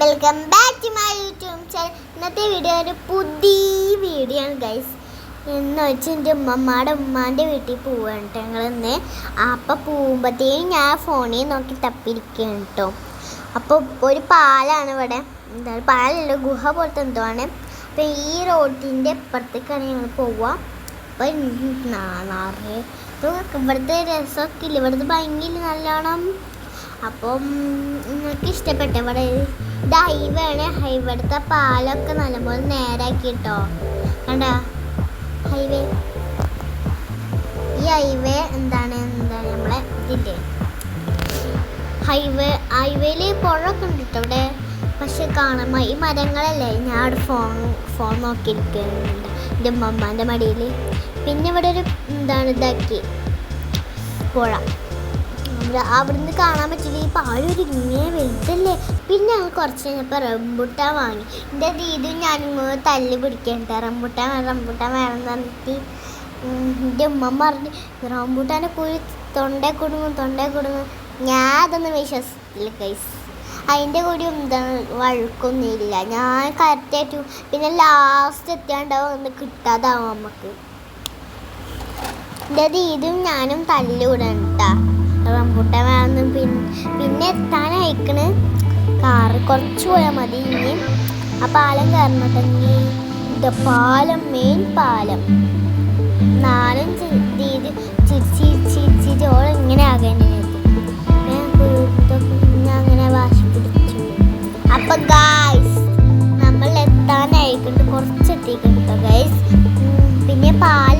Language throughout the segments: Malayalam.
Welcome back to my YouTube channel ഇന്നത്തെ വീഡിയോ ഒരു പുതിയ വീഡിയോ ആണ് ഗൈസ് എന്ന് വെച്ച് എന്റെ ഉമ്മമ്മയുടെ ഉമ്മാന്റെ വീട്ടിൽ പോവുകയാണ് കേട്ടോ ഞങ്ങൾ ഇന്ന്. അപ്പം പോകുമ്പോഴത്തേക്കും ഞാൻ ഫോണിൽ നോക്കി തപ്പിരിക്കുകയാണ് കേട്ടോ അപ്പോൾ ഒരു പാലാണ് ഇവിടെ. എന്താ പാലല്ല ഗുഹ പോലത്തെ എന്തോ ആണ്. അപ്പം ഈ റോഡിന്റെ ഇപ്പുറത്തേക്കാണ് ഞങ്ങൾ പോവുക അപ്പം നാളെ ഇവിടുത്തെ രസമൊക്കെ ഇല്ല. ഇവിടുത്തെ ഭംഗിയില്ല നല്ലോണം അപ്പം നിങ്ങൾക്ക് ഇഷ്ടപ്പെട്ട ഇവിടെ ഇത് ഹൈവേ ആണ് ഹൈവേടുത്തെ പാലൊക്കെ നല്ലപോലെ നേരാക്കി കേട്ടോ കണ്ട? ഹൈവേ. ഈ ഹൈവേ എന്താണ്? എന്താണ് നമ്മളെ ഇതിന്റെ ഹൈവേ ഹൈവേയിൽ പുഴയൊക്കെ ഉണ്ട് കേട്ടോ ഇവിടെ. പക്ഷെ കാണാൻ ഈ മരങ്ങളല്ലേ? ഞാൻ അവിടെ ഫോൺ ഫോൺ നോക്കിയിരിക്കുന്നുണ്ട്. എന്റെ ഉമ്മമ്മന്റെ മടിയിൽ. പിന്നെ ഇവിടെ ഒരു എന്താണ് ഇതാക്കി? പുഴ. അവിടെ അവിടുന്ന് കാണാൻ പറ്റില്ല. ഈ പാഴൊരു ഇങ്ങനെ വലുതല്ലേ? പിന്നെ ഞങ്ങൾ കുറച്ച് കഴിഞ്ഞപ്പോൾ റംബുട്ടാൻ വാങ്ങി. എന്റെ ദീദും ഞാനും തല്ല് പിടിക്കണ്ട. റംബുട്ടാൻ വേണം റംബുട്ടാൻ വേണം എന്ന് പറഞ്ഞിട്ട് എന്റെ ഉമ്മ പറഞ്ഞു റംബുട്ടാനെ കുഴി തൊണ്ടേ കുടുങ്ങും തൊണ്ടേ കുടുങ്ങും. ഞാൻ അതൊന്നും വിശ്വസിച്ചില്ല കൈസ് അതിന്റെ കൂടി എന്താണ് വഴക്കൊന്നുമില്ല ഞാൻ കറക്റ്റായിട്ട് പിന്നെ ലാസ്റ്റ് എത്തിയാണ്ടാവും ഒന്ന് കിട്ടാതാവും നമുക്ക്. എന്റെ ദീദും ഞാനും തല്ലുകൂടാണ് കേട്ടാ റംബുട്ടാൻ വേണമെന്ന് പിന്നെ പിന്നെ എത്താനായിക്കണ്. കാറ് കുറച്ച് പോയാൽ മതി ഇനി. ആ പാലം കയറണം തന്നെ ഇത് പാലം മെയിൻ പാലം. നാലും ദീദി ചിരിച്ച് ചിരിച്ചിട്ട് ഓൾ ഇങ്ങനെ ആകേണ്ടി ഞാൻ അങ്ങനെ വാശി പിടിച്ചു. അപ്പൊ ഗായ്സ് നമ്മൾ എത്താനായിട്ടുണ്ട് കുറച്ച് എത്തിയിട്ടുണ്ട് ഗൈസ് പിന്നെ പാല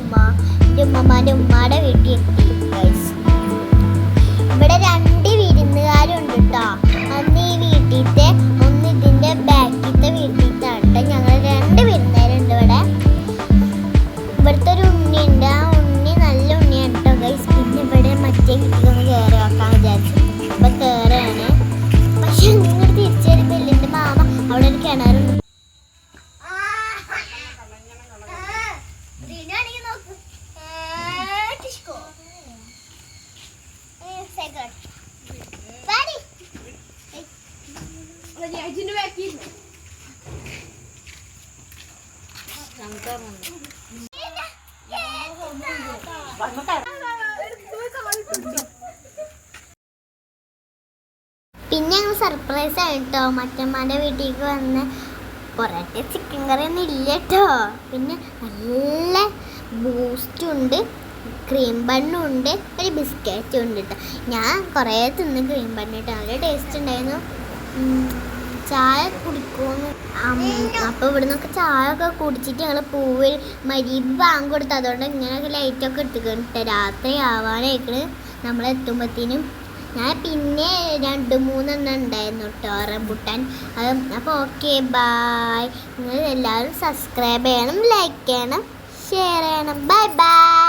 ഉമ്മ. എന്റെ ഉമ്മമാന്റെ ഉമ്മയുടെ പിന്നെ ഞങ്ങൾ സർപ്രൈസ് ആയിട്ടോ മറ്റമ്മാന്റെ വീട്ടിലേക്ക് വന്ന് പൊറോട്ട ചിക്കൻ കറി ഒന്നും ഇല്ല കേട്ടോ. പിന്നെ നല്ല ബൂസ്റ്റും ഉണ്ട്. ക്രീം ബണ്ണും ഉണ്ട്. ഒരു ബിസ്ക്കറ്റും ഉണ്ട് കേട്ടോ. ഞാൻ കുറേ തിന്ന് ക്രീം ബണ്ണ് നല്ല ടേസ്റ്റ് ഉണ്ടായിരുന്നു. ചായ കുടിക്കുമെന്ന്. അപ്പോൾ ഇവിടെ നിന്നൊക്കെ ചായ ഒക്കെ കുടിച്ചിട്ട് ഞങ്ങൾ പൂവിൽ മരീബ് വാങ്ങി കൊടുത്തു അതുകൊണ്ട് ഇങ്ങനെയൊക്കെ ലൈറ്റൊക്കെ ഇട്ടുകൊണ്ട് രാത്രി ആവാനായിക്കണ്. നമ്മൾ എത്തുമ്പോഴത്തേനും ഞാൻ പിന്നെ രണ്ട് മൂന്നെണ്ണം ഉണ്ടായിരുന്നു കേട്ടോ റംബുട്ടാൻ. അത് അപ്പോൾ ഓക്കെ ബായ് നിങ്ങൾ എല്ലാവരും സബ്സ്ക്രൈബ് ചെയ്യണം ലൈക്ക് ചെയ്യണം ഷെയർ ചെയ്യണം. Bye bye